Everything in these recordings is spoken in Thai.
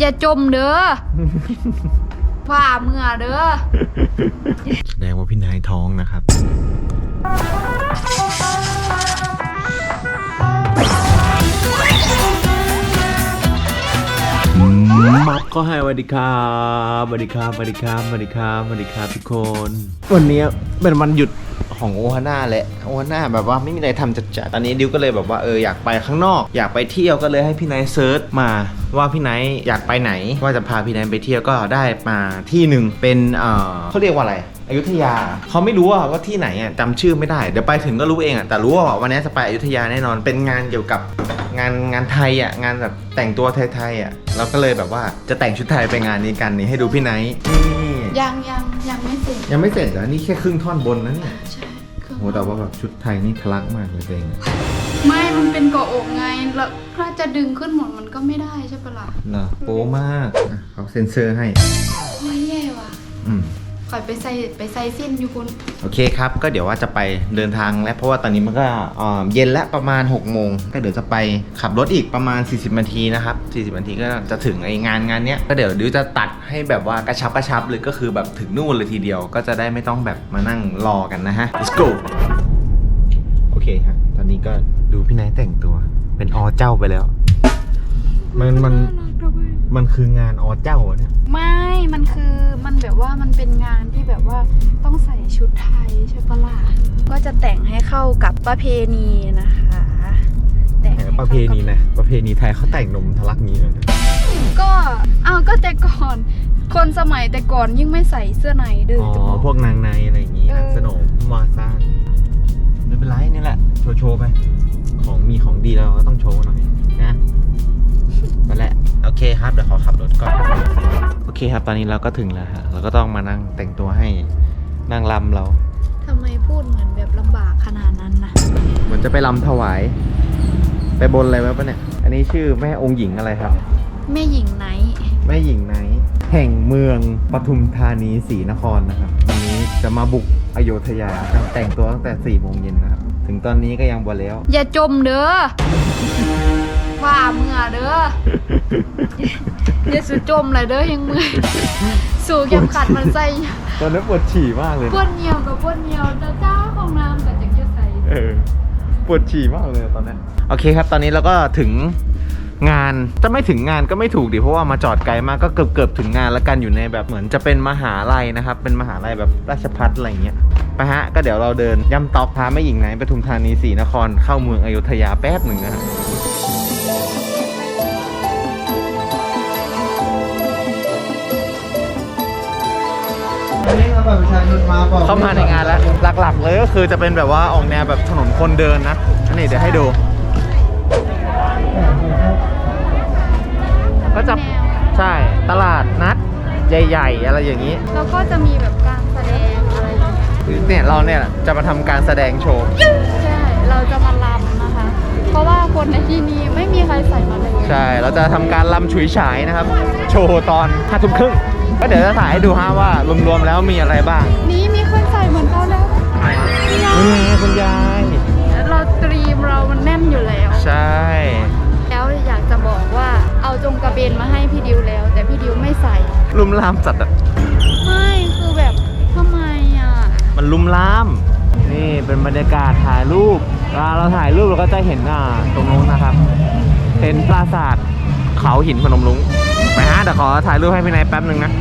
อย่าจมเด้อว่าเมื่อเด้อแสดงว่าพี่นายท้องนะครับมับก็ให้สวัสดีครับสวัสดีครับสวัสดีครับสวัสดีครับสวัสดีครับทุกคน วันนี้เป็นวันหยุด ของโอฮาน่าแหละโอฮาน่าแบบว่าไม่มีอะไรทำจัดจัดๆตอนนี้ดิวก็เลยแบบว่าเอออยากไปข้างนอก อยากไปเที่ยวก็เลยให้พี่ไนท์เซิร์ชมาว่าพี่ไนท์อยากไปไหน ว่าจะพาพี่ไนท์ไปเที่ยวก็ได้มาที่หนึ่งเป็นเออเขาเรียกว่าอะไรอยุธยาเขาไม่รู้ว่าว่าที่ไหนอะจำชื่อไม่ได้ เดี๋ยวไปถึงก็รู้เองอะแต่รู้ว่าวันนี้จะไปอยุธยาแน่นอนเป็นงานเกี่ยวกับงานงานไทยอะงานแบบแต่งตัวไทยๆอะเราก็เลยแบบว่าจะแต่งชุดไทยไปงานนี้กันนี่ให้ดูพี่ไนท์นี่ยังยังยังไม่เสร็จยังไม่เสร็จเหรอนี่แค่ครึ่งท่อนบนนะเนี่ย ใช่เครื่อง โหแต่ว่าแบบชุดไทยนี่ทะลักมากเลยตัวเองไม่มันเป็นเกาะอกไง แล้วถ้าจะดึงขึ้นหมดมันก็ไม่ได้ใช่ปะล่ะเหรอโป๊มากอะเขาเซ็นเซอร์ให้ โอ้ยแย่ว่ะ อืม คอยไปใส่ไปใส่สิ้นอยู่คุณโอเคครับ ก็เดี๋ยวว่าจะไปเดินทางแล้วเพราะว่าตอนนี้มันก็เอ่อเย็นแล้วประมาณ6โมงก็เดี๋ยวจะไปขับรถอีกประมาณ 40นาทีนะครับ40นาทีก็จะถึงไองานงานเนี้ยก็เดี๋ยวดิวจะตัดให้แบบว่ากระชับกระชับเลยก็คือแบบถึงนู่นเลยทีเดียวก็จะได้ไม่ต้องแบบมานั่งรอกันนะฮะ let's go โอเคครับตอนนี้ก็ดูพี่นายแต่งตัว เป็นอเจ้าไปแล้ว มันมัน มันคืองานอเจ้าอะเนี่ย ไม่ มันคือมันแบบว่ามันเป็นงานที่แบบว่าต้องใส่ชุดไทยใช่ปะล่ะ ก็จะแต่งให้เข้ากับประเพณีนะคะ แต่งให้ปข้าระกับเพณีนะ ประเพณีไทยเขาแต่งนมทะลักงี้เลยนะก็เอาก็แต่ก่อน คนสมัยแต่ก่อนยิ่งไม่ใส่เสื้อในเด้ออ๋จะบออก พวกนางในอะไรอย่างงี้เออสนมวาซ่าไม่เป็นไรนี่แหละ โชว์โชว์ไป ของมีของดีเราก็ต้องโชว์หน่อยนะนั่นแหละ โอเคครับเดี๋ยวขอขับรถก่อน โอเคครับ ตอนนี้เราก็ถึงแล้วฮะเราก็ต้องมานั่งแต่งตัวให้นางลำเรา ทำไมพูดเหมือนแบบลำบากขนาดนั้นนะเหมือนจะไปลำถวาย ไปบนอะไรไว้ปะเนี่ย อันนี้ชื่อแม่องค์หญิงอะไรครับ แม่หญิงไหน แม่หญิงไนท์แห่งเมืองปทุมธานีศรีนครนะครับวันนี้ จะมาบุกอโยธยาแต่งตัวตั้งแต่4ี่โมงเย็นนะครับ ถึงตอนนี้ก็ยังบวแล้ว อย่าจมเด้อว่าเมื่อเด้ออย่าสุดจมเลยเด้อยังเมื่อยสู่เข็มขัดมันใส่ตอนนั้นปวดฉี่มากเลยปวดเหนียวกับปวดเหนียวจ้าจ้าของน้ำกับจักจะใส่เออปวดฉี่มากเลยตอนนั้น โอเคครับตอนนี้เราก็ถึง งานจะไม่ถึงงานก็ไม่ถูกดิเพราะว่ามาจอดไกลมากก็เกือบเกือบถึงงานแล้วกันอยู่ในแบบเหมือนจะเป็นมหาลัยนะครับ เป็นมหาลัยแบบราชพัฒอะไรเงี้ยไปฮะก็เดี๋ยวเราเดินย่ำตอกพาแม่หญิงไหนปทุมธานีศรีนครเข้าเมืองอยุธยาแป๊บหนึ่งนะครับเข้ามาในงานแล้วหลักๆเลยก็คือจะเป็นแบบว่าออกแนวแบบถนนคนเดินนะอันนี้เดี๋ยวให้ดู ก็จะใช่ตลาดนัดใหญ่ๆ อะไรอย่างนี้ แล้วก็จะมีแบบการแสดงอะไรอย่างเงี้ยเนี่ยเราเนี่ยจะมาทำการแสดงโชว์ ใช่เราจะมาลำนะคะ เพราะว่าคนในที่นี้ไม่มีใครใส่มาเลยใช่ เราจะทำการลำฉุยฉายนะครับ โชว์ตอนห้าทุ่มครึ่งก็เดี๋ยวจะถ่ายให้ดูฮะว่ารวมๆแล้วมีอะไรบ้างนี่มีคนใส่เหมือนเขาแล้วนี่ไงคุณยายเราตรีมเรามันแน่นอยู่แล้ว ใช่ เอาจงกระเบนมาให้พี่ดิวแล้ว แต่พี่ดิวไม่ใส่ ลุ่มล่ามจัดอะไม่คือแบบทำไมอะ มันลุ่มล่าม นี่เป็นบรรยากาศถ่ายรูปเวลาเราถ่ายรูปเราก็จะเห็นอ่าตรงนู้นนะครับ เป็นปราสาทเขาหินพนมรุ้งไปฮะเดี๋ยวขอถ่ายรูปให้พี่นายแป๊บหนึ่งนะ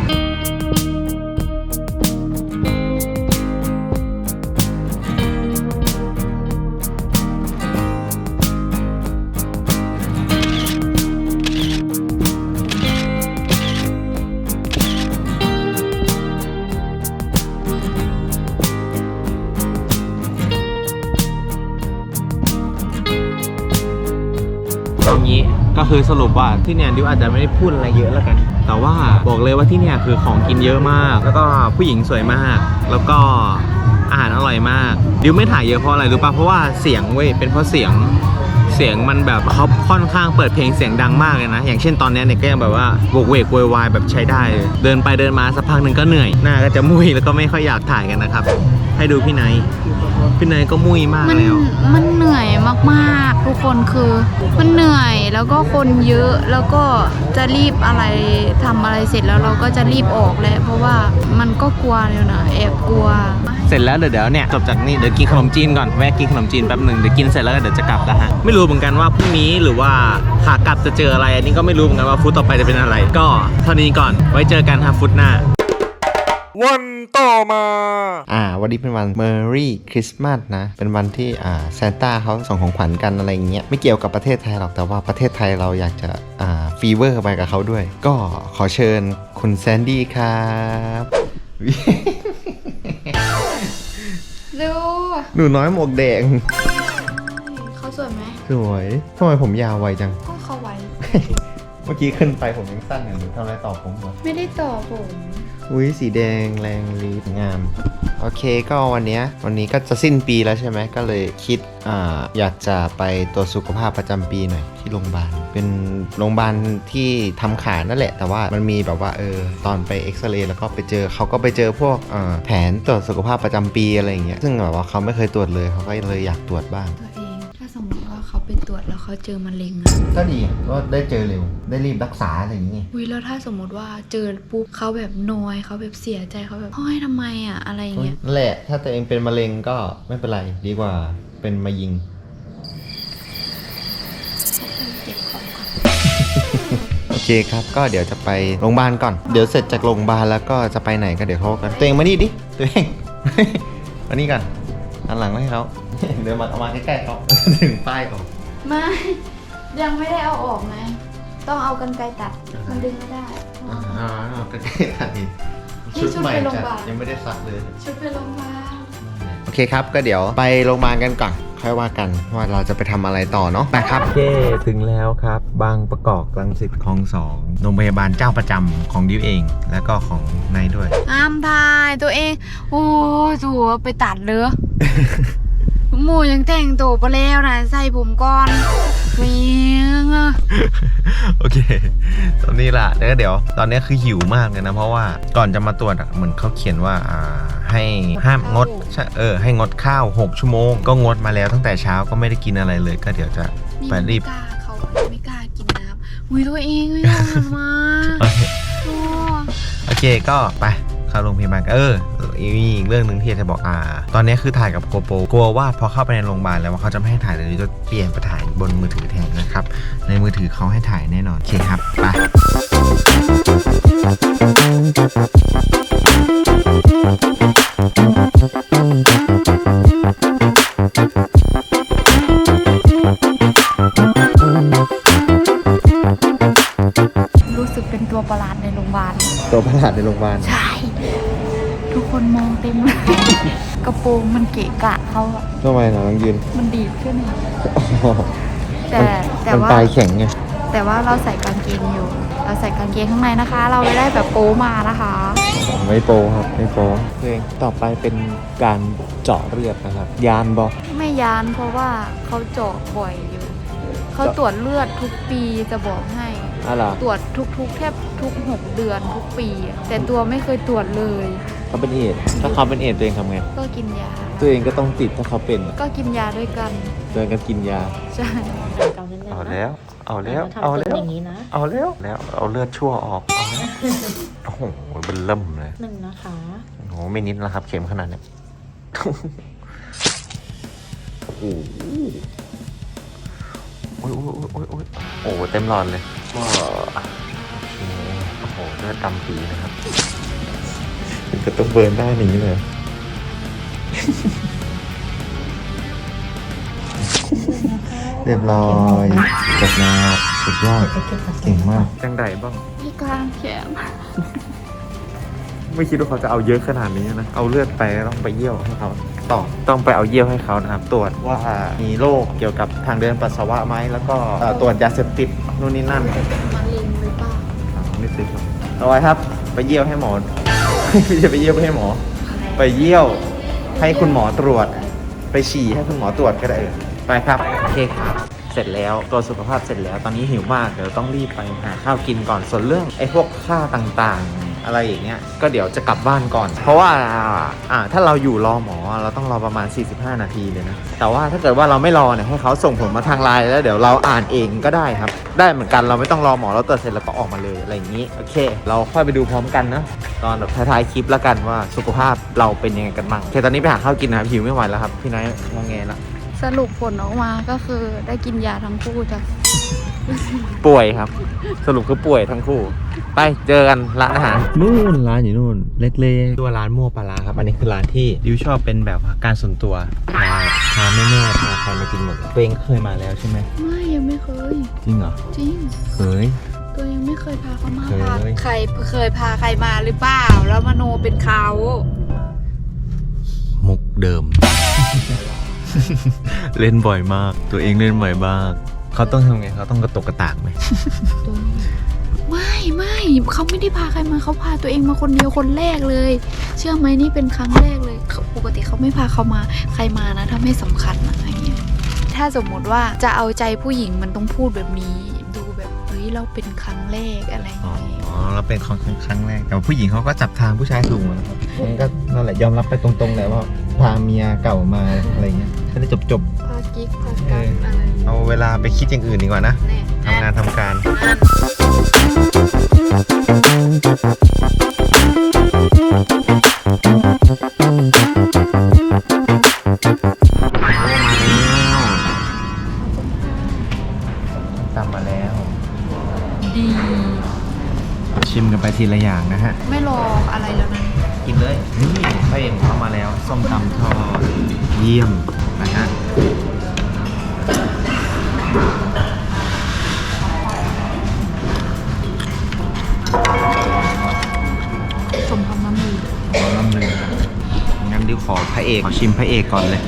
รงนี้ก็คือสรุปว่าที่เนี่ยดิวอาจจะไม่ได้พูดอะไรเยอะแล้วกัน แต่ว่าบอกเลยว่าที่เนี่ยคือของกินเยอะมาก แล้วก็ผู้หญิงสวยมาก แล้วก็อาหารอร่อยมาก ดิวไม่ถ่ายเยอะเพราะอะไรรู้ป่ะเพราะว่าเสียงเว้ยเป็นเพราะเสียงเสียงมันแบบเขาค่อนข้างเปิดเพลงเสียงดังมากเลยนะ อย่างเช่นตอนเนี้ยเนี่ยก็ยังแบบว่าโวกเวกโวยวายแบบใช้ได้เลยเดินไปเดินมาสักพักหนึ่งก็เหนื่อย หน้าก็จะมุยแล้วก็ไม่ค่อยอยากถ่ายกันนะครับ ให้ดูพี่ไนท์ พี่นายก็มุ้ยมากมันแล้ว มันเหนื่อยมากๆ ทุกคนคือมันเหนื่อยแล้วก็คนเยอะแล้วก็จะรีบอะไรทำอะไรเสร็จแล้วเราก็จะรีบออกแล้ว เพราะว่ามันก็กลัวเลยนะแอบกลัว เสร็จแล้วเดี๋ยวเดี๋ยวเนี่ยจบจากนี่เดี๋ยวกินขนมจีนก่อนแวะกินขนมจีนแป๊บหนึ่งเดี๋ยวกินเสร็จแล้วก็เดี๋ยวจะกลับแล้วฮะไม่รู้เหมือนกันว่าพรุ่งนี้หรือว่าขากลับจะเจออะไรอันนี้ก็ไม่รู้เหมือนกันว่าฟุตต่อไปจะเป็นอะไร ก็เท่านี้ก่อนไว้เจอกันครับฟุตหน้า วันต่อมา อ่า วันนี้เป็นวัน Merry Christmas นะ เป็นวันที่อ่าซานต้าเขาส่งของขวัญกันอะไรอย่างเงี้ย ไม่เกี่ยวกับประเทศไทยหรอก แต่ว่าประเทศไทยเราอยากจะอ่าฟีเวอร์ไปกับเขาด้วย ก็ขอเชิญคุณแซนดี้ครับ ดูหนูน้อยหมวกแดง เขาสวยไหมสวยทำไมผมยาวไวจัง ก็เขาไว้ เมื่อกี้ขึ้นไปผมยังสั้นอยู่หนูทำอะไรต่อผมเหรอไม่ได้ต่อผม อุ้ยสีแดงแรงลีดงาม โอเคก็วันนี้วันนี้ก็จะสิ้นปีแล้วใช่ไหมก็เลยคิดออยากจะไปตรวจสุขภาพประจำปีหน่อยที่โรงพยาบาล เป็นโรงพยาบาลที่ทำขานั่นแหละ แต่ว่ามันมีแบบว่าเออตอนไปเอ็กซเรย์แล้วก็ไปเจอเขาก็ไปเจอพวกแผนตรวจสุขภาพประจำปีอะไรอย่างเงี้ยซึ่งแบบว่าเขาไม่เคยตรวจเลยเขาก็เลยอยากตรวจบ้าง เขาเจอมะเร็งอะก็ดีก็ได้เจอเร็ว ได้รีบรักษาอะไรอย่างเงี้ยอุ้ยแล้วถ้าสมมติว่าเจอปุ๊บเขาแบบนอยเขาแบบเสียใจเขาแบบห้อยทำไมอะอะไรอย่างเงี้ยนั่นแหละ ถ้าตัวเองเป็นมะเร็งก็ไม่เป็นไรดีกว่าเป็นมายิง เก็บของก่อนโอเคครับ ก็เดี๋ยวจะไปโรงพยาบาลก่อน เดี๋ยวเสร็จจากโรงพยาบาลแล้วก็จะไปไหนก็เดี๋ยวเขากันตัวเองมานี่ดิ ตัวเอง มานี่กันหันหลังมาให้เขา เดินมาเอามาใกล้ๆเขา ถึงป้ายเขา ไม่ ยังไม่ได้เอาออกไงต้องเอากันไกรตัด มันดึงไม่ได้อ่าเอาใกล้ๆกันดินี่ชุดไปโรงพยาบาลยังไม่ได้ซักเลย ชุดไปโรงพยาบาลโอเคครับ ก็เดี๋ยวไปโรงพยาบาลกันก่อน ค่อยว่ากันว่าเราจะไปทำอะไรต่อเนาะไปครับ โอเค ถึงแล้วครับ บางประกอบรังสิตคลองสองโรงพยาบาลเจ้าประจำของดิวเอง แล้วก็ของนายด้วยห้ามถ่ายตัวเอง โอ้ยตัวไปตัดเลย หมูยังแต่งตัวไปแล้วนะใส่ผมก่อนเวียงอะโอเค ตอนนี้ล่ะแล้วก็เดี๋ยว ตอนนี้คือหิวมากเลยนะ เพราะว่าก่อนจะมาตรวจอะเหมือนเขาเขียนว่าอ่าให้ห้ามงดใช่เออให้งดข้าว 6 ชั่วโมง ก็งดมาแล้วตั้งแต่เช้าก็ไม่ได้กินอะไรเลย ก็เดี๋ยวจะนี่ไปรีบไม่กล้าเขาไม่กล้ากินน้ำอุ้ยตัวเองไม่ยอมมาโอ้โอเคก็ไป เข้าโรงพยาบาลกันเออมีอีกเรื่องหนึ่งที่จะบอกอ่า ตอนนี้คือถ่ายกับโกโปรกลัวว่าพอเข้าไปในโรงพยาบาลแล้วว่าเขาจะไม่ให้ถ่ายเลยจะเปลี่ยนไปถ่ายบนมือถือแทนนะครับ ในมือถือเขาให้ถ่ายแน่นอน โอเคครับไปรู้สึกเป็นตัวประหลาดในโรงพยาบาล ตัวประหลาดในโรงพยาบาล ใช่ ทุกคนมองเต็มเลยกระโปรงมันเกะกะเขาอะทำไมนะน้องยืนมันดีดขึ้นอะแต่แต่มันว่า ปลายแข็งไงแต่ว่าเราใส่กางเกงอยู่ เราใส่กางเกงข้างในนะคะ เราเลยได้แบบโป๊มานะคะ ไม่โปรครับไม่โปรเพลงต่อไปเป็นการเจาะเลือดนะครับ ยานบอไม่ยานเพราะว่าเขาเจาะบ่อยอยู่ เขาตรวจเลือดทุกปีจะบอกให้ อะไรตรวจทุกๆ แทบทุกหกเดือนทุกปีอะแต่ตัวไม่เคยตรวจเลย เขาเป็นเอดส์ถ้าเขาเป็นเอดส์ตัวเองทำไง ก็กินยา ตัวเองก็ต้องติดถ้าเขาเป็นก็กินยาด้วยกัน ตัวเองก็กินยา ใช่ เกาเน้นๆนะเอาแล้ว เอาแล้วทำเอาตัวแล้ว อย่างนี้นะเอาแล้ว แล้ว เอาเลือดชั่วออก เอาแล้วโอ้โหเป็นเริ่มเลย หนึ่งนะคะโอ้โหไม่นิดแล้วครับ เข็มขนาดเนี้ย โอ้โหโอ้ยโอ้ยโอ้ยโอ้ยโอ้โหเต็มหลอดเลยว้าวโอ้โหเลือดดำปีนะครับถึง ก็ต้องเบิร์นได้อย่างนี้เลยเรียบร้อยจบแล้วสุดยอดเก่งมากจังไดบ้างที่กลางแขนไม่คิดว่าเขาจะเอาเยอะขนาดนี้นะ เอาเลือดไปต้องไปเยี่ยวให้เขาต่อต้องไปเอาเยี่ยวให้เขานะครับ ตรวจว่ามีโรคเกี่ยวกับทางเดินปัสสาวะไหมแล้วก็เอ่อตรวจยาเสพติดนู่นนี่นั่นมะเร็งหรือเปล่าอ๋อไม่ติดหรอกเอาไว้ครับ ไปเยี่ยวให้หมอ จะไปเยี่ยวให้หมอ ไปเยี่ยวให้คุณหมอตรวจ ไปฉี่ให้คุณหมอตรวจก็ได้เออไปครับโอเคครับเสร็จแล้วตัวจสุขภาพเสร็จแล้วตอนนี้หิวมากเดี๋ยวต้องรีบไปหาข้าวกินก่อนส่วนเรื่องไอ้พวกค่าต่างๆ อะไรอย่างเงี้ยก็เดี๋ยวจะกลับบ้านก่อน เพราะว่าอ่าถ้าเราอยู่รอหมอเราต้องรอประมาณ 45 นาทีเลยนะ แต่ว่าถ้าเกิดว่าเราไม่รอเนี่ยให้เขาส่งผลมาทางไลน์แล้วเดี๋ยวเราอ่านเองก็ได้ครับ ได้เหมือนกันเราไม่ต้องรอหมอเราตรวจเสร็จแล้วก็ออกมาเลยอะไรอย่างนี้โอเค เราค่อยไปดูพร้อมกันนะตอนแบบท้ายๆคลิปแล้วกันว่าสุขภาพเราเป็นยังไงกันบ้างโอเคตอนนี้ไปหาข้าวกินนะครับหิวไม่ไหวแล้วครับพี่นายงอแงละสรุปผลออกมาก็คือได้กินยาทั้งคู่จ้ะ ป่วยครับ สรุปคือป่วยทั้งคู่ ไปเจอกันร้านอาหารนู่นร้านอยู่นู่น เล็กๆตัวร้านมั่วปลาร้าครับ อันนี้คือร้านที่ดิวชอบเป็นแบบว่าการส่วนตัวพาพาแม่แม่ๆพาใครมากินหมดตัวเองเคยมาแล้วใช่ไหมไม่ยังไม่เคย จริงเหรอจริงเคยตัวยังไม่เคยพาเขามาเคยพาใครเคยพาใครมาหรือเปล่า แล้วมโนเป็นเขามุกเดิม เล่นบ่อยมาก ตัวเองเล่นบ่อยมาก เขาต้องทำไงเขาต้องกระตกกระตากไหมตัวไม่ไม่เขาไม่ได้พาใครมาเขาพาตัวเองมาคนเดียวคนแรกเลย เชื่อไหมนี่เป็นครั้งแรกเลยเขาปกติเขาไม่พาเขามาใครมานะถ้าไม่สำคัญอะไรเงี้ยถ้าสมมติว่าจะเอาใจผู้หญิงมันต้องพูดแบบนี้ ดูแบบเฮ้ยเราเป็นครั้งแรกอะไรอ๋อเงี้ยเราเป็นครั้งครั้งแรกแต่ว่าผู้หญิงเขาก็จับทางผู้ชายถูกหมดนะครับงั้นก็นั่นแหละยอมรับไปตรงๆแหละว่าพาเมียเก่ามาอะไรเงี้ยจะได้จบจบพากิ๊กพากักอะไรๆเอาเวลาไปคิดอย่างอื่นดีกว่านะเนี่ยทำงานทำการ นั่น ชิมกันไปทีละอย่างนะฮะ ไม่รออะไรแล้วนะกินเลย นี่พระเอกเข้ามาแล้ว ส้มตำทอดเยี่ยมนะฮะสมคำน้ำมือขอลำหนึ่งนะงั้นดิวขอพระเอกขอชิมพระเอกก่อนเลย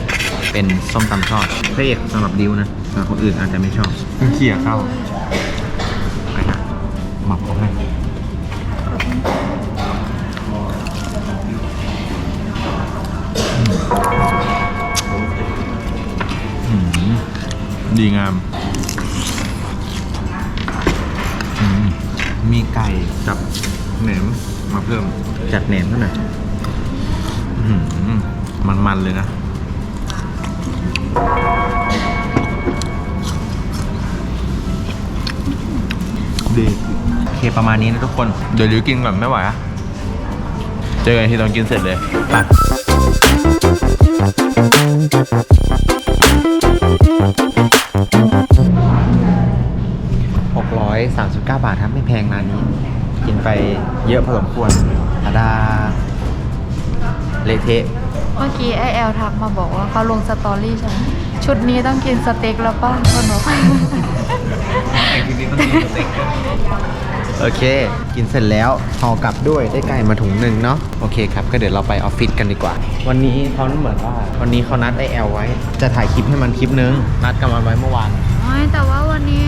เป็นส้มตำทอดพระเอกสำหรับดิวนะแต่คนอื่นอาจจะไม่ชอบเพิ่งเขี่ยเข้าีงาม มีไก่กับเหนมมาเพิ่ม จัดเหนมเท่าไหร่อยอื้อหือมันๆเลยนะเด็กเคประมาณนี้นะทุกคน เดี๋ยวริวกินก่อนไม่ไหวอะเจอกันที่ตอนกินเสร็จเลยไป 39 บาทครับไม่แพงร้านนี้ กินไปเยอะพอสมควรอาดาเลเทเมื่อกี้ไอแอลทักมาบอกว่าเขาลงสตอรี่ใช่ไหมชุดนี้ต้องกินสเต็กแล้วป้าพ่อนกโอเค กินเสร็จแล้วห่อกลับด้วยได้ไก่มาถุงหนึ่งเนาะโอเคครับ ก็เดี๋ยวเราไปออฟฟิศกันดีกว่า วันนี้เขาเหมือนว่า วันนี้เขานัดไอแอลไว้ จะถ่ายคลิปให้มันคลิปนึง นัดกันมาไว้เมื่อวานไม่แต่ว่าวันนี้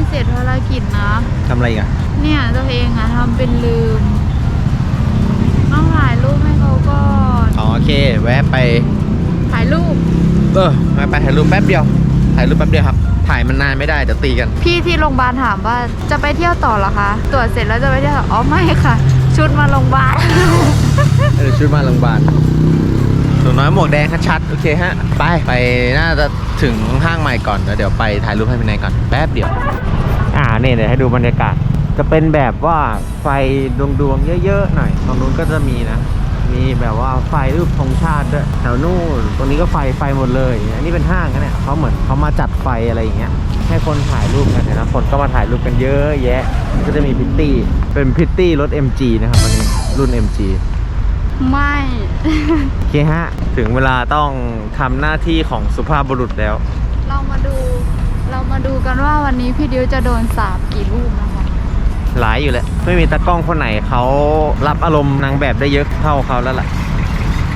ไม่เสร็จภารกิจนะ ทำอะไรอีกอะเนี่ยตัวเองอะทำเป็นลืม ต้องถ่ายรูปให้เขาก่อนอ๋อโอเค แวะไป ถ่ายรูป เออมาไปถ่ายรูปแป๊บเดียว ถ่ายรูปแป๊บเดียวครับ ถ่ายมันนานไม่ได้เดี๋ยวตีกัน พี่ที่โรงพยาบาลถามว่าจะไปเที่ยวต่อเหรอคะ ตรวจเสร็จแล้วจะไปเที่ยวต่ออ๋อไม่ค่ะ ชุดมาโรงพยาบาล เออชุดมาโรงพยาบาลห นูน้อยหมวกแดงชัดๆโอเคฮะ ไป ไปน่าจะถึงห้างใหม่ก่อนแล้วเดี๋ยวไปถ่ายรูปให้พี่นายก่อนแป๊บเดียว อ่าเนี่ยเดี๋ยวให้ดูบรรยากาศ จะเป็นแบบว่าไฟดวงดวงๆเยอะๆหน่อยตรงนู้นก็จะมีนะ มีแบบว่าไฟรูปธงชาติด้วยแถวนู่นตรงนี้ก็ไฟไฟหมดเลย อันนี้เป็นห้างกันเนี่ยเขาเหมือนเขามาจัดไฟอะไรอย่างเงี้ยให้คนถ่ายรูปกันเนยนะคนก็มาถ่ายรูปกันเยอะแยะ ก็จะมีพิตตี้ เป็นพิตตี้รถ MG นะครับวันนี้รุ่น MG ไม่ โอเคฮะ ถึงเวลาต้องทำหน้าที่ของสุภาพบุรุษแล้ว เรามาดู เรามาดูกันว่าวันนี้พี่ดิวจะโดนสาบกี่รูปนะคะ หลายอยู่แหละ ไม่มีตากล้องคนไหนเขารับอารมณ์นางแบบได้เยอะเท่าเขาแล้วล่ะ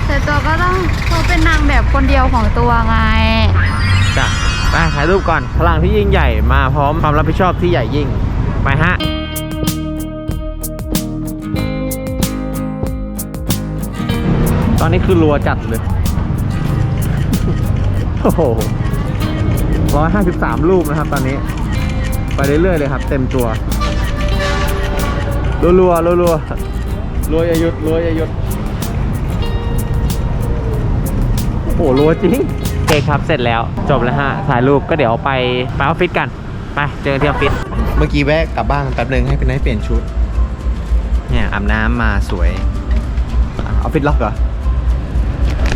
แต่ตัวก็ต้องเขาเป็นนางแบบคนเดียวของตัวไง จ้ะ ไปถ่ายรูปก่อน พลังที่ยิ่งใหญ่มาพร้อมความรับผิดชอบที่ใหญ่ยิ่ง ไปฮะ อนนี้คือรัวจัดเลย โอ้โหร้อยห้าสิบสามรูปนะครับ ตอนนี้ ไปเรื่อยๆเลยครับ เต็มตัว รัวรัวรัวรัวรัวอย่าหยุดรัวอย่าหยุด โอ้รัวจริงโอเคครับ เสร็จแล้ว จบแล้วฮะถ่ายรูปก็เดี๋ยวไปไปออฟฟิศกัน ไป เจอกันที่ออฟฟิศ เมื่อกี้แวะกลับบ้านแป๊บนึงให้พี่นายเปลี่ยนชุด เนี่ยอาบน้ำมาสวย ออฟฟิศล็อกเหรอ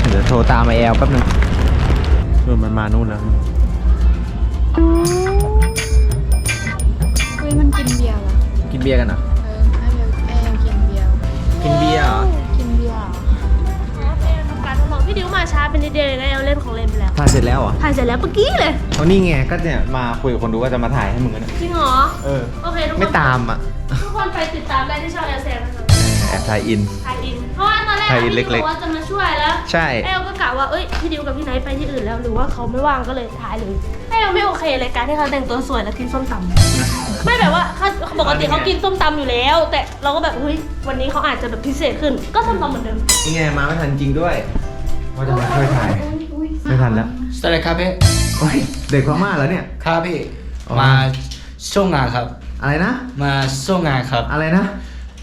เดี๋ยวโทรตามไอแอลแป๊บนึงนู่นมันมานู่นแล้วเฮ้ยมันกินเบียร์ว่ะกินเบียร์กันเหรอเออไอเบลไอเบลกินเบียร์กินเบียร์เหรอกินเบียร์เหรอการทดลองพี่ดิวมาช้าเป็นนิดเดียวเลยนะเอาเล่นของเล่นไปแล้วถ่ายเสร็จแล้วเหรอถ่ายเสร็จแล้วเมื่อกี้เลยเอานี่ไงก็เนี่ยมาคุยกับคนดูว่าจะมาถ่ายให้มึงกันเนี่ยจริงเหรอเออโอเคทุกคนไม่ตามอะทุกคนไปติดตามได้ที่ช่องเอลเซนนะคะแอบถ่ายอิน ถ่ายอินเพราะว่าตอนแรกถ่ายอิพี่นดิวเล็บกๆอกว่าจะมาช่วยแล้วใช่ แอลก็กะว่าเอ้ยพี่ดิวกับพี่ไนท์ไปที่อื่นแล้วหรือว่าเขาไม่ว่างก็เลยถ่ายเลยแอลไม่โอเคเลยการที่เขาแต่งตัวสวยแล้วกินส้มตำไม่แบบว่าเขาปกติเขากินส้มตำอยู่แล้ว แต่เราก็แบบเฮ้ยวันนี้เขาอาจจะแบบพิเศษขึ้น ก็ส้มตำเหมือนเดิมนี่ไงมาไม่ทันจริงด้วยว่าจะมาช่วยถ่ายไม่ทันแล้วสวัสดีครับพี่โอ้ยเด็กพม่าแล้วเนี่ย ครับพี่ อ๋อ มาช่วงงานครับ อะไรนะ มาช่วงงานครับ อะไรนะ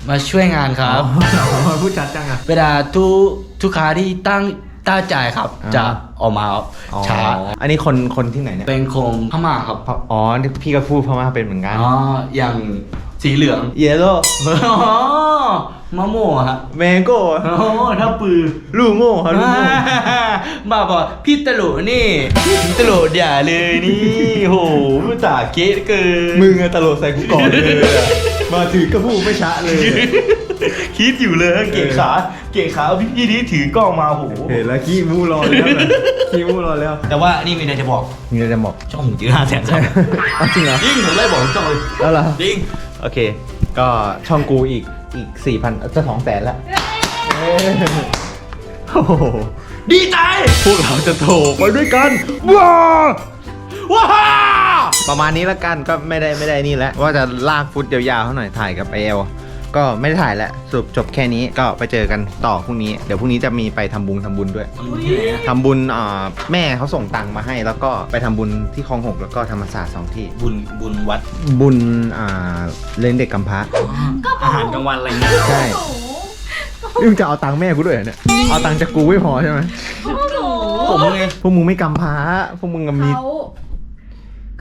มาช่วยงานครับ อ๋อพูดชัดจังอะ เวลาทุกทุกค้าที่ตั้งตั้งใจครับ อ่า จะออกมาอ๋อช้าอันนี้คนคนที่ไหนเนี่ยเป็นคงพม่าครับอ๋อนี่พี่ก็พูดพม่าเป็นเหมือนกันอ๋ออย่างสีเหลืองเยลโล่อ๋อมะม่วงครับแมงโก้โอ้ถ้าปือ ลูโม่ครับลูโม่มาบอกพี่ตลกนี่พี่ตลกอย่าเลยนี่โหตาเก๊เกินมึงอะตลกใส่กูก่อนเลยอะ มาถือกระพู้ไม่ช้าเลย คิดอยู่เลยเกะขา เกะขาเอาพี่พี่นี้ถือกล้องมาโหเห็นแล้วขี้มูรอแล้วนะขี้มูรอแล้ว แต่ว่านี่มีอะไรจะบอก มีอะไรจะบอก ช่องผมจื้อห้าแสนซับเอาจริงเหรอยิ่งผมไล่บอกทุกช่องเลยแล้วเหรอจริง โอเค ก็ช่องกูอีกอีกสี่พันจะสองแสนแล้วเอ้ยโอ้โหดีใจ พวกเราจะโถไปด้วยกันว้า ว้าประมาณนี้ละกันก็ไม่ได้ไม่ได้นี่แล้วว่าจะลากฟุตยาวๆเขาหน่อยถ่ายกับไอเอลก็ไม่ได้ถ่ายแล้วสรุปจบแค่นี้ก็ไปเจอกันต่อพรุ่งนี้ เดี๋ยวพรุ่งนี้จะมีไปทำบุญทำบุญด้วยที่ไหนอะทำบุญอ่าแม่เขาส่งตังค์มาให้ แล้วก็ไปทำบุญที่คลองหกแล้วก็ธรรมศาสตร์สองที่ บุญบุญวัดบุญอ่าเลี้ยงเด็กกำพร้าอาหารกลางวันอะไรเงี้ยใช่นี่มึงจะเอาตังค์แม่กูด้วยเหรอเนี่ยเอาตังค์จากกูไม่พอใช่ไหมผมไงพวกมึงไม่กำพร้าพวกมึงอะมีเขา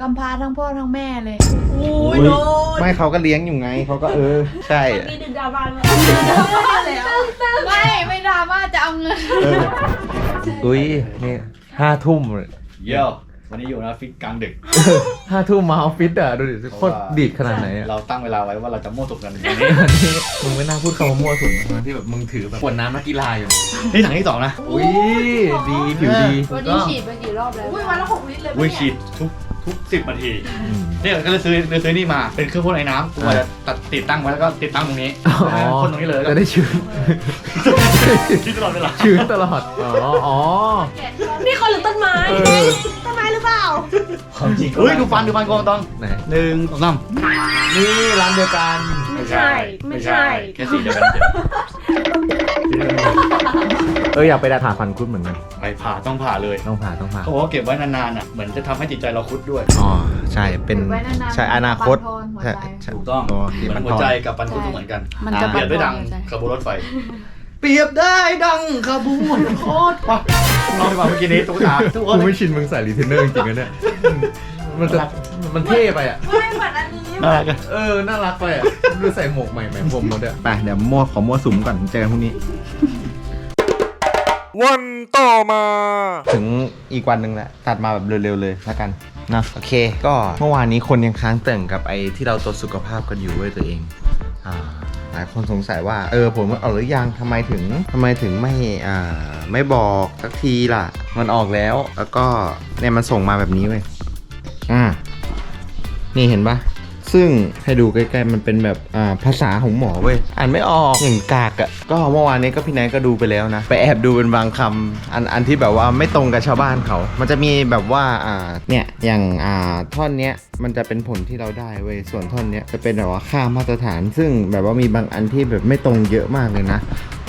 กำพร้าทั้งพ่อทั้งแม่เลยอุ๊ยไม่เขาก็เลี้ยงอยู่ไง เขาก็เออ ใช่มีดึงดราม่าเลยไม่ไม่ดราม่าจะเอาเงินเอออุ้ยนี่ห้าทุ่มเลยเยี่ยววันนี้อยู่นะฟิตกลางดึกห้าทุ่มมาออฟฟิศอะดูดิโคตรดีดขนาดไหนอะเราตั้งเวลาไว้ว่าเราจะมั่วสุกกันวันนี้อันนี้มึงไม่น่าพูดคำว่ามั่วสุดนะที่แบบมึงถือแบบขวดน้ำนักกีฬาอยู่นี่ถังที่สองนะอุ้ยดีผิวดีวันนี้ฉีดไปกี่รอบแล้วอุ้ยวันละหกลิตรเลยวิฉีดทุก ทุกสิบนาทีเนี่ยก็เลยซื้อเลยซื้อนี่มาเป็นเครื่องพ่นไอ้น้ำกูจะตัดติดตั้งไว้แล้วก็ติดตั้งตรงนี้พ่นตรงนี้เลยแล้วจะก็ได้ชื้นคิดตลอดเวลาชื้นตลอดอ๋ออ๋อนี่คนหรือต้นไม้เออต้นไม้หรือเปล่าความจริงเฮ้ยดูฟันดูฟันกองต้องไหนหนึ่งสองสามนี่ร้านเดียวกันไม่ใช่ ไม่ใช่แค่สีเดียวกัน เฉยเอออยากไปดาถาฟันคุดเหมือนกันไปผ่าต้องผ่าเลยต้องผ่าต้องผ่าเขาบอกว่าเก็บไว้นานๆอะเหมือนจะทำให้จิตใจเราคุดด้วยอ๋อใช่เป็นไว้นานๆใช่อนาคตบั่นทอนหัวใช่ใจใช่ถูกต้องอ๋อที่เหมืมัอนนทหัวอนใจกับฟันคุดก็เหมือนกันมันจะเปรียบได้ดังบั่นทอนหัวใจขบวนรถไฟ เปรียบได้ดังขบวนรถไฟลองไปฟังเมื่อกี้นี้ตุ๊กตาทุกคนกูไม่ชินมึงใส่รีเทนเนอร์จริงๆนะเนี่ย มันจะมันเท่ไปอะน่ารักอะเออ น่ารักไปอะดูใส่หมวกใหม่ใหม่ผมหมดอะไปเดี๋ยวมั่วขอมั่วสุมก่อนเจอกันพรุ่งนี้ วันต่อมา ถึงอีกวันหนึ่งแหละตัดมาแบบเร็วๆเลยแล้วกันนะโอเค ก็เมื่อวานนี้คนยังค้างเติ่งกับไอ้ที่เราตรวจสุขภาพกันอยู่เว้ยตัวเองอ่าหลายคนสงสัยว่าเออผมมันออกหรือยังทำไมถึงทำไมถึงไม่อ่าไม่บอกสักทีล่ะ มันออกแล้วแล้วก็เนี่ยมันส่งมาแบบนี้เว้ย อ่า นี่เห็นปะซึ่งให้ดูใกล้ๆมันเป็นแบบอ่าภาษาของหมอเว้ย อ่านไม่ออกอย่างกากอะ่ะ ก็เมื่อวานนี้ก็พี่นายก็ดูไปแล้วนะ ไปแอบดูเป็นบางคำอันอันที่แบบว่าไม่ตรงกับชาวบ้านเขา มันจะมีแบบว่าอ่าเนี่ยอย่างอ่าท่อนเนี้ยมันจะเป็นผลที่เราได้เว้ย ส่วนท่อนเนี้ยจะเป็นแบบว่าค่ามาตรฐาน ซึ่งแบบว่ามีบางอันที่แบบไม่ตรงเยอะมากเลยนะ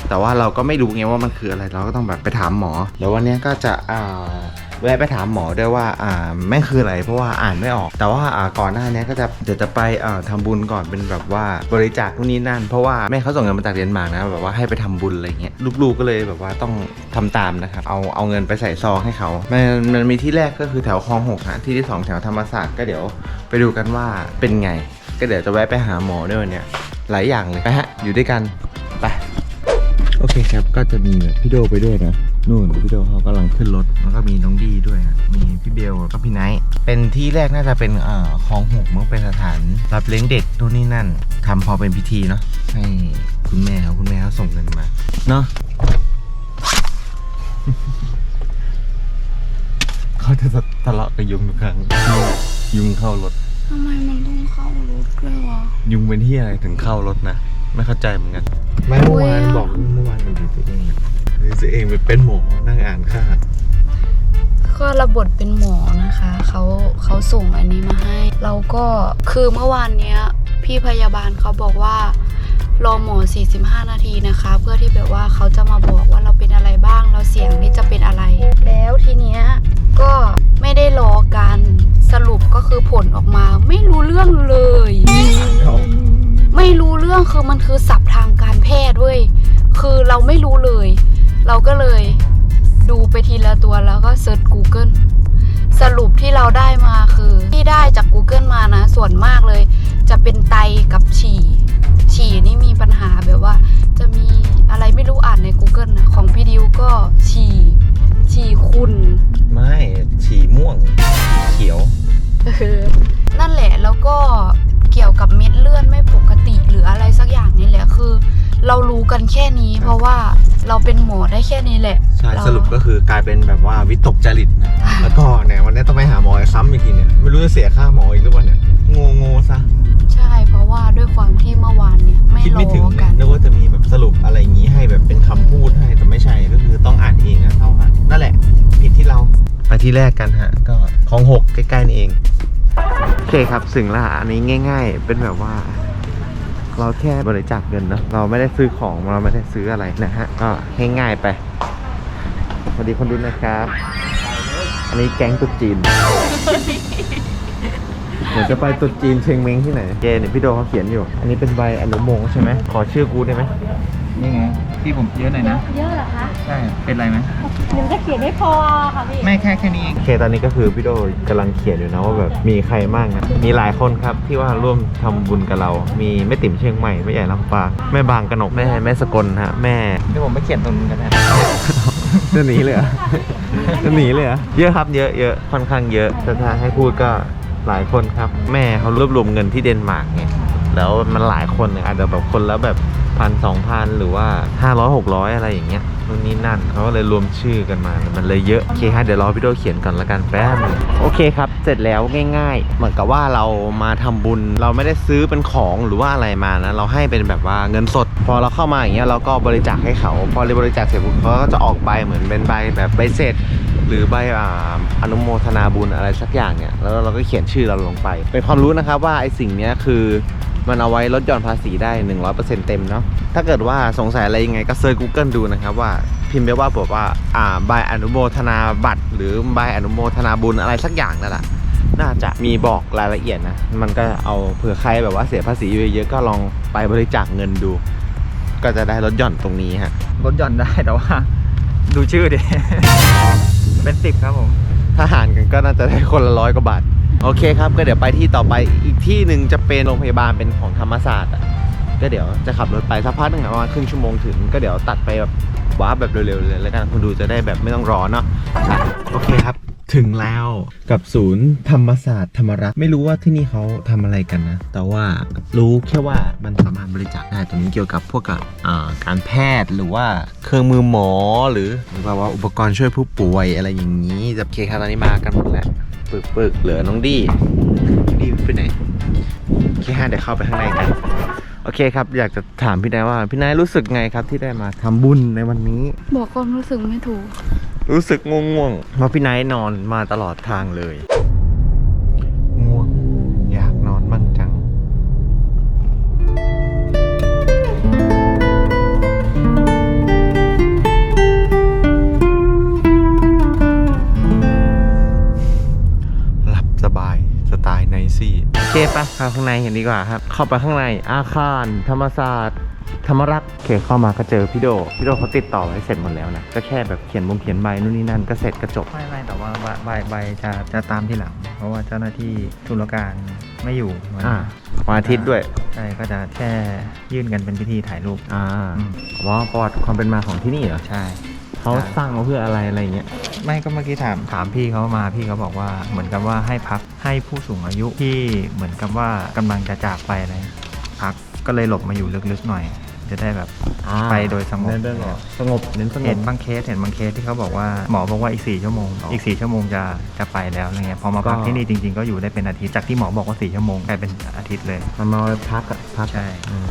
แต่ว่าเราก็ไม่รู้ไงว่ามันคืออะไร เราก็ต้องแบบไปถามหมอ แล้ววันเนี้ยก็จะอ่า แวะไปถามหมอด้วยว่าอ่าแม่งคืออะไรเพราะว่าอ่านไม่ออก แต่ว่าอ่าก่อนหน้านี้ก็จะเดี๋ยวจะไปอ่าทำบุญก่อนเป็นแบบว่าบริจาคนู่นนี่นั่น เพราะว่าแม่เขาส่งเงินมาจากเดนมาร์กนะแบบว่าให้ไปทำบุญอะไรเงี้ยลูกๆก็เลยแบบว่าต้องทำตามนะครับเอาเอาเงินไปใส่ซองให้เขามันมันมีที่แรกก็คือแถวคลองหกฮะที่ที่สองแถวธรรมศาสตร์ก็เดี๋ยวไปดูกันว่าเป็นไง ก็เดี๋ยวจะแวะไปหาหมอด้วยวันเนี้ยหลายอย่างเลยไปฮะอยู่ด้วยกันไป โอเคครับ ก็จะมีแบบพี่โดไปด้วยนะ นู่นพี่โดเขากำลังขึ้นรถแล้วก็มีน้องดีด้วยฮะมีพี่เบลแล้วก็พี่ไนท์เป็นที่แรกน่าจะเป็นเอ่อคลองหกมั้งเป็นสถานรับเลี้ยงเด็กนู่นนี่นั่นทำพอเป็นพิธีเนาะให้คุณแม่เขาคุณแม่เขาส่งเงินมาเนาะ เขาจะทะเลาะกับยุงทุกครั้งยุงเข้ารถ ทำไมมันต้องเข้ารถด้วยวะ ยุงเป็นที่อะไรถึงเข้ารถนะ ไม่เข้าใจเหมือนกัน ไม่เมื่อวานโอ้ยบอกเมื่อวานดูดิตัวเอง ดูตัวเองไปเป็นหมอนั่งอ่านค่าก็ระบทเป็นหมอนะคะเขาเขาส่งอันนี้มาให้ เราก็คือเมื่อวานเนี้ย พี่พยาบาลเขาบอกว่ารอหมอ 45 นาทีนะคะ เพื่อที่แบบว่าเขาจะมาบอกว่าเราเป็นอะไรบ้างเราเสี่ยงที่จะเป็นอะไร แล้วทีเนี้ยก็ไม่ได้รอกันสรุปก็คือผลออกมา ไม่รู้เรื่องเลย ไม่รู้เรื่องคือมันคือศัพท์ทางการแพทย์เว้ยคือเราไม่รู้เลย เราก็เลยดูไปทีละตัวแล้วก็เซิร์ช Google สรุปที่เราได้มาคือ ที่ได้จาก Google มานะ ส่วนมากเลย จะเป็นไตกับฉี่ ฉี่นี่มีปัญหาแบบว่า จะมีอะไรไม่รู้อ่านใน Google นะของพี่ดิวก็ฉี่ ฉี่คุณไม่ฉี่ม่วงฉี่เขียวเออนั่นแหละแล้วก็เกี่ยวกับเม็ดเลือดไม่ปกติหรืออะไรสักอย่างนี่แหละคือ เรารู้กันแค่นี้ เพราะว่าเราเป็นหมอได้แค่นี้แหละใช่เราสรุปก็คือกลายเป็นแบบว่าวิตกจริตนะ แล้วก็เนี่ยวันนี้ต้องไปหาหมอซ้ำอีกทีเนี่ยไม่รู้จะเสียค่าหมออีกหรือเปล่าเนี่ยงงงๆซะใช่ เพราะว่าด้วยความที่เมื่อวานเนี่ย ไม่คิดรไม่ถึงอเลกัยนนึกว่าจะมีแบบสรุปอะไรอย่างนี้ให้แบบเป็นคำพูดให้แต่ไม่ใช่ก็คือต้องอ่านเองอะเอาฮะนั่นแหละ ผิดที่เราไปที่แรกกันฮะ ก็คลองหกใกล้ๆนี่เองโอเคครับสิ่งละอันนี้ง่าย ๆ เป็นแบบว่า เราแค่บริจาคเงินเนาะเราไม่ได้ซื้อของเราไม่ได้ซื้ออะไรนะฮะก็ง่ายๆไปสวัสดีคนดูนะครับ อันนี้แก๊งตุ๊ดจีนเดี๋ยวจะไปตุ๊ดจีนเชียงเม้งที่ไหนเจเนี่ยพี่โดเขาเขียนอยู่ อันนี้เป็นใบอนุโมงค์ใช่ไหมขอชื่อกูได้ไหมนี่ไง พี่ผมเยอะหน่อยนะ เยอะเหรอคะใช่ เป็นไรไหมหนูจะเขียนไม่พอค่ะพี่ ไม่แค่แค่นี้เอง โอเคตอนนี้ก็คือพี่โดกำลังเขียนอยู่นะว่าแบบมีใครบ้างนะมีหลายคนครับที่ว่าร่วมทำบุญกับเรา มีแม่ติ๋มเชียงใหม่แม่ใหญ่ลำปางแม่บางกระหนกแม่แม่สกลฮะแม่ เดี๋ยวผมไปเขียนตรงนู้นกันนะ จะหนีเลยเหรอจะหนีเลยเหรอเยอะครับเยอะเยอะค่อนข้างเยอะแต่ถ้าให้พูดก็หลายคนครับ แม่เขารวบรวมเงินที่เดนมาร์กไงแล้วมันหลายคนเนี่ยอาจจะแบบคนละแบบ พันสองพันหรือว่าห้าร้อยหกร้อยอะไรอย่างเงี้ยนู่นนี่นั่นเขาก็เลยรวมชื่อกันมา มันเลยเยอะ โอเคฮะเดี๋ยวรอพี่โดเขียนก่อนละกันแป๊บนึงโอเคครับ เสร็จแล้วง่ายๆ เหมือนกับว่าเรามาทำบุญ เราไม่ได้ซื้อเป็นของหรือว่าอะไรมานะ เราให้เป็นแบบว่าเงินสด พอเราเข้ามาอย่างเงี้ยเราก็บริจาคให้เขา พอเราบริจาคเสร็จปุ๊บเขาก็จะออกใบเหมือนเป็นใบแบบใบเสร็จหรือใบออนุโมทนาบุญอะไรสักอย่างเนี่ย แล้วเราก็เขียนชื่อเราลงไป เป็นความรู้นะครับว่าไอ้สิ่งเนี้ยคือ มันเอาไว้ลดหย่อนภาษีได้ 100%เต็มเนาะถ้าเกิดว่าสงสัยอะไรยังไงก็เซิร์ช Google ดูนะครับว่าพิมพ์ไปว่าบอกว่าอ่าใบอนุโมทนาบัตร หรือใบอนุโมทนาบุญอะไรสักอย่างนั่นแหละน่าจะมีบอกรายละเอียดนะ มันก็เอาเผื่อใครแบบว่าเสียภาษีเยอะๆก็ลองไปบริจาคเงินดู ก็จะได้ลดหย่อนตรงนี้ฮะลดหย่อนได้แต่ว่า ดูชื่อดิเป็นสิบครับผมถ้าหารกันก็น่าจะได้คนละร้อยกว่าบาท โอเคครับ ก็เดี๋ยวไปที่ต่อไปอีกที่หนึ่งจะเป็นโรงพยาบาลเป็นของธรรมศาสตร์อะก็เดี๋ยวจะขับรถไปสักพักหนึ่งประมาณครึ่งชั่วโมงถึง ก็เดี๋ยวตัดไปแบบว้าร์ปแบบเร็วๆเลยแล้วกันคุณดูจะได้แบบไม่ต้องรอเนาะโอเคครับถึงแล้วกับศูนย์ธรรมศาสตร์ธรรมรักษ์ไม่รู้ว่าที่นี่เขาทำอะไรกันนะ แต่ว่ารู้แค่ว่ามันสามารถบริจาคได้ตรงนี้เกี่ยวกับพวกกับการแพทย์หรือว่าเครื่องมือหมอหรือหรือว่าอุปกรณ์ช่วยผู้ป่วยอะไรอย่างนี้โอเคครับตอนนี้มากันหมดแล้ว ปึกปึกๆเหลือน้องดี้ดี้ไปไหนโอเคฮะเดี๋ยวเข้าไปข้างในกัน โอเคครับ อยากจะถามพี่นายว่า พี่นายรู้สึกไงครับที่ได้มาทำบุญในวันนี้ บอกความรู้สึกไม่ถูก รู้สึกง่วงๆเพราะพี่ไนท์นอนมาตลอดทางเลย ไปเข้าข้างในเห็นดีกว่าครับ เข้าไปข้างในอาคาร ธรรมศาสตร์ ธรรมรักษ์โอเคเข้ามาก็เจอพี่โด พี่โดเขาติดต่อไว้เสร็จหมดแล้วนะ ก็แค่แบบเขียนบงเขียนใบนู่นนี่นั่นก็เสร็จก็จบ ไม่ไม่แต่ว่าใบใบใบจะจะตามที่หลัง เพราะว่าเจ้าหน้าที่ธุรการไม่อยู่วันอ่าวันอาทิตย์ด้วย ใช่ก็จะแค่ยื่นกันเป็นพิธีถ่ายรูปอ่าอืม ว่าประวัติความเป็นมาของที่นี่เหรอ ใช่ เขาสร้างมาเพื่ออะไรอะไรอย่างเงี้ย ไม่ก็เมื่อกี้ถามถามพี่เขามาพี่เขาบอกว่าเหมือนกับว่าให้พักให้ผู้สูงอายุที่เหมือนกับว่ากำลังจะจากไปอะไรพักก็เลยหลบมาอยู่ลึกๆหน่อย จะได้แบบอ่า ไปโดยสงบ เน้นเรื่องสงบเน้นสงเห็บนบางเคสเห็นบางเคสที่เขาบอกว่าหมอบอกว่าอีก4ชั่วโมงอีก4ชั่วโมงจะจะไปแล้วอะไรเงี้ยพอมาพักก็ที่นี่จริงๆก็อยู่ได้เป็นอาทิตย์จากที่หมอบอกว่า4ชั่วโมงกลายเป็นอาทิตย์เลย มันมาพักอะพักอะใช่ อืม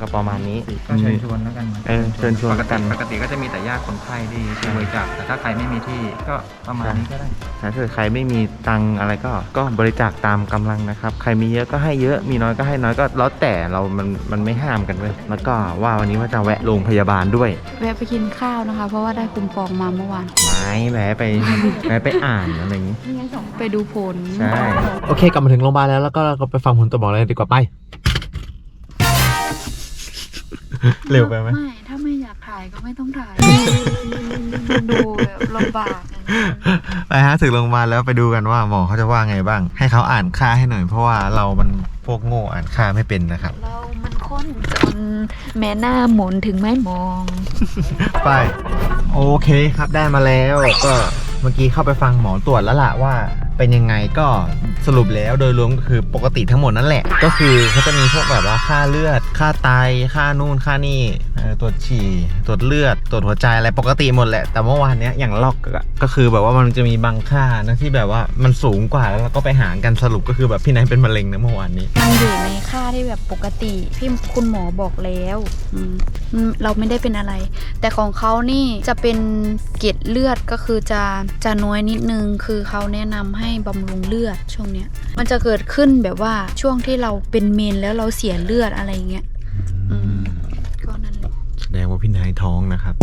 ก็ประมาณนี้ ก็เชิญชวนแล้วกันเออเชิญชวนปแล้กวกัติน ปกติก็จะมีแต่ญาติคนไข้ที่ที่บริจาคแต่ถ้าใครไม่มีที่ก็ประมาณนี้ก็ได้ ถ้าเกิดใครไม่มีตังค์อะไรก็ ก็บริจาคตามกำลังนะครับ ใครมีเยอะก็ให้เยอะ มีน้อยก็ให้น้อยก็แล้วแต่เรา มันมันไม่ห้ามกันเว้ยแล้วก็ว่าวันนี้ว่าจะแวะโรงพยาบาลด้วย แวะไปกินข้าวนะคะ เพราะว่าได้คุมปองมาเมื่อวาน ไม่แวะไป แวะไปอ่านอะไรอย่างงี้ ไปดูผล ใช่ โอเค กลับมาถึงโรงพยาบาลแล้วแล้วก็เราก็ไปฟังผลตรวจบอกเลยดีกว่าไป เร็วไปไหม ไม่ ถ้าไม่อยากถ่ายก็ไม่ต้องถ่าย ดูแบบลำบากอย่างเงี้ยไปฮะถึงโรงพยาบาลแล้วไปดูกันว่าหมอเขาจะว่าไงบ้าง ให้เขาอ่านค่าให้หน่อยเพราะว่าเรามันพวกโง่อ่านค่าไม่เป็นนะครับ เรามันค้นจน แม่หน้าหมุนถึงไม่มอง ไป โอเคครับได้มาแล้วก็เมื่อกี้เข้าไปฟังหมอตรวจแล้วล่ะว่าเป็นยังไงก็สรุปแล้วโดยรวมก็คือปกติทั้งหมดนั่นแหละ ก็คือเขาจะมีพวกแบบว่าค่าเลือด ค่าไตค่านู่นค่านี่เออตรวจฉี่ตรวจเลือด ตรวจหัวใจอะไรปกติหมดแหละ แต่เมื่อวานเนี้ยอย่างลอกอะก็คือแบบว่ามันจะมีบางค่านะที่แบบว่ามันสูงกว่าแล้วเราก็ไปหารกันสรุปก็คือแบบพี่นายเป็นมะเร็งนะเมื่อวานนี้ มันอยู่ในค่าที่แบบปกติพี่คุณหมอบอกแล้วอืมอืมเราไม่ได้เป็นอะไร แต่ของเขานี่จะเป็นเกล็ดเลือดก็คือจะจะน้อยนิดนึง คือเขาแนะนำให้บำรุงเลือดช่วงเนี้ย มันจะเกิดขึ้นแบบว่าช่วงที่เราเป็นเมนแล้วเราเสียเลือดอะไรเงี้ยอืมก็นั่นแหละแสดงว่าพี่นายท้องนะครับ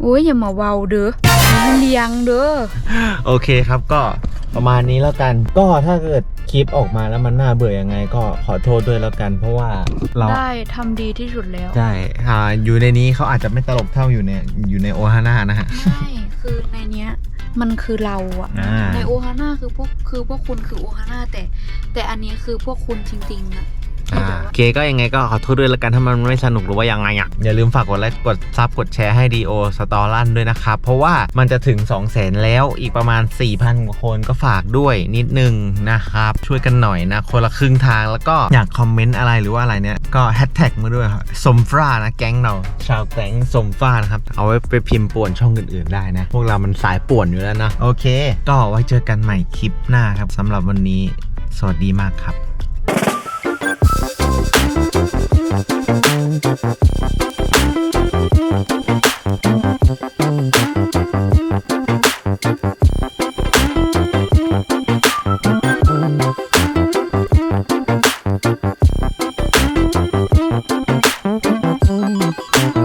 โอ้ยอย่ามาเว้าเด้อมันเลี้ยงเด้อโอเคครับก็ ประมาณนี้แล้วกัน ก็ถ้าเกิดคลิปออกมาแล้วมันน่าเบื่อยังไง ก็ขอโทษด้วยแล้วกัน เพราะว่าเราได้ทำดีที่สุดแล้ว ใช่อ่าอยู่ในนี้เขาอาจจะไม่ตลกเท่าอยู่ในอยู่ในโอฮาน่านะฮะ ใช่คือในเนี้ยมันคือเราอะอ่า ในโอฮาน่าคือพวกคือพวกคุณคือโอฮาน่าแต่ แต่อันนี้คือพวกคุณจริงๆอะที่ อ่าโอเคก็ยังไงก็ขอโทษด้วยแล้วกันถ้ามันไม่สนุกหรือว่ายังไงอะอย่าลืมฝากกดไลค์กดซับกดแชร์ให้ดีโอสตอรันด้วยนะครับ เพราะว่ามันจะถึง 2 0 0แสนแล้วอีกประมาณ 4,000 กว่าคนก็ฝากด้วยนิดนึงนะครับ ช่วยกันหน่อยนะ คนละครึ่งทางแล้วก็อยากคอมเมนต์อะไรหรือว่าอะไรเนี่ย ก็แฮชแท็กมาด้วยครับสมฟรานะแก๊งเรา ชาวแก๊งสมฟรานะครับ เอาไว้ไปพิมพ์ป่วนช่องอื่นๆได้นะ พวกเรามันสายป่วนอยู่แล้วนะโอเค ก็ไว้เจอกันใหม่คลิปหน้าครับสำหรับวันนี้ สวัสดีมากครับ Thank you.